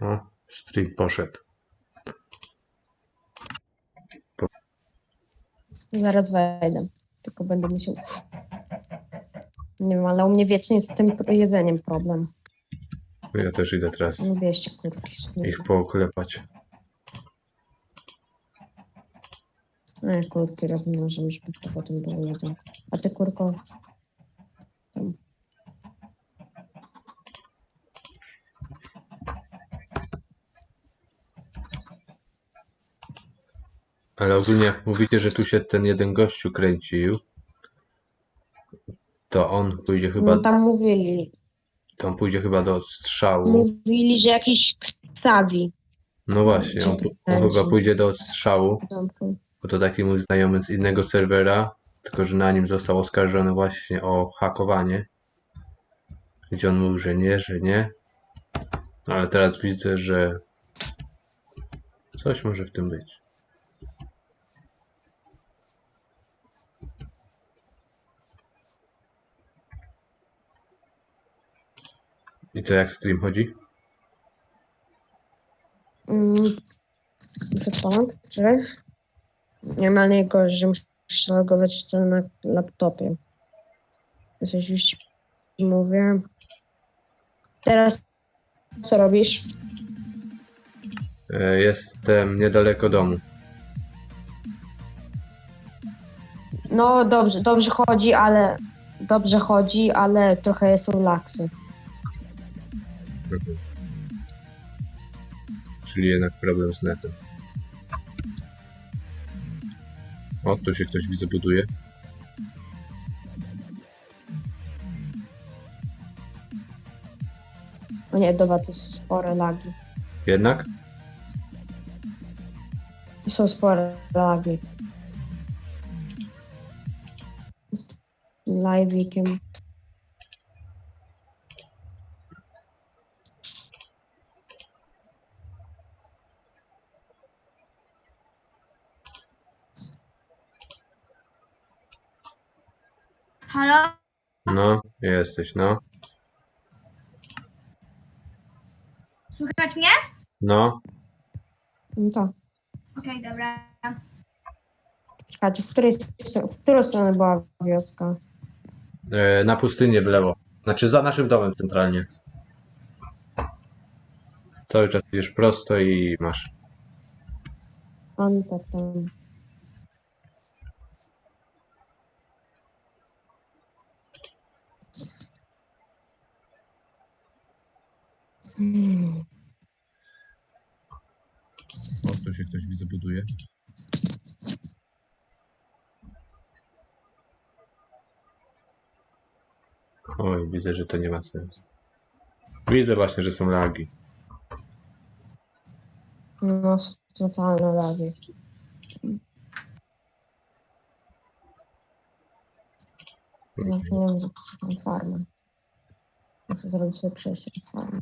O, stream poszedł. Zaraz wejdę. Tylko będę musiał. Nie wiem, ale u mnie wiecznie jest z tym jedzeniem problem. Ja też idę teraz Nie bierzcie kurki. ich pooklepać. Nie, kurki robię, żeby żeby potem było. A ty kurko. Tam. Ale ogólnie jak mówicie, że tu się ten jeden gościu kręcił, to on pójdzie chyba, No tam mówili. to on pójdzie chyba do odstrzału. Mówili, że jakiś Ksawi. No właśnie, on, on chyba pójdzie do odstrzału, bo to taki mój znajomy z innego serwera, tylko że na nim został oskarżony właśnie o hakowanie. Gdzie on mówił, że nie, że nie. No Ale teraz widzę, że coś może w tym być. I to jak stream chodzi? Mm, pomóc, czekaj. Normalnie jego, że muszę się logować co na laptopie. Coś już ci mówię. Teraz co robisz? E, Jestem niedaleko domu. No dobrze, dobrze chodzi, ale dobrze chodzi, ale trochę są laksy. Czyli jednak problem z netem. O, tu się ktoś widzę buduje. No nie, dobra, to spore lagi. Jednak? To są spore lagi. Z live'ikiem. Halo? No, jesteś, no. Słychać mnie? No, No to. Okej, dobra. Czekajcie, w, której, str- w którą stronę była wioska? e, na pustynię w lewo. Znaczy za naszym domem centralnie. Cały czas idziesz prosto i masz. On potem. Hmm. O, tu się ktoś widzę buduje. Oj, widzę, że to nie ma sensu. Widzę właśnie, że są lagi. No, są totalne lagi. No, nie wiem, że mam farmę. Muszę zrobić sobie przejście do farmy.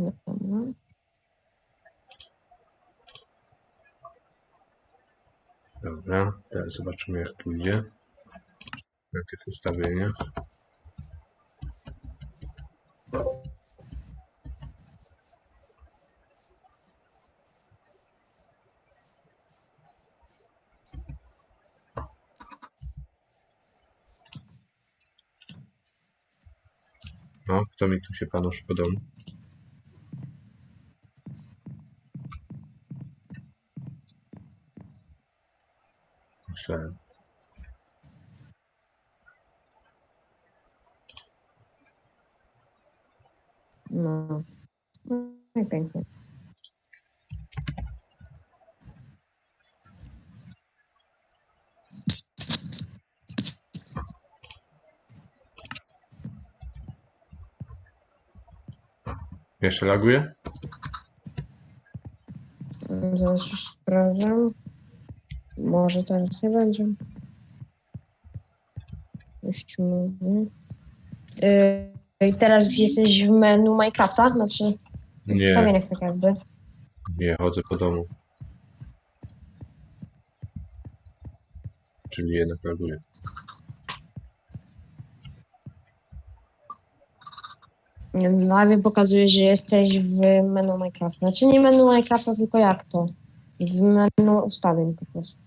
Dobra. Dobra, teraz zobaczymy jak pójdzie. Na tych ustawieniach. No, kto mi tu się panosz po Myślałem. No. No i pięknie. Jeszcze laguje? Zaraz już sprawdzam. Może teraz nie będzie. Ci mówię. Yy, I teraz jesteś w menu Minecrafta, znaczy w Nie, ustawieniach tak jakby. nie, chodzę po domu. Czyli jednak loguję. W live pokazuje, że jesteś w menu Minecrafta. Znaczy nie menu Minecrafta, tylko jak to? W menu ustawień po prostu.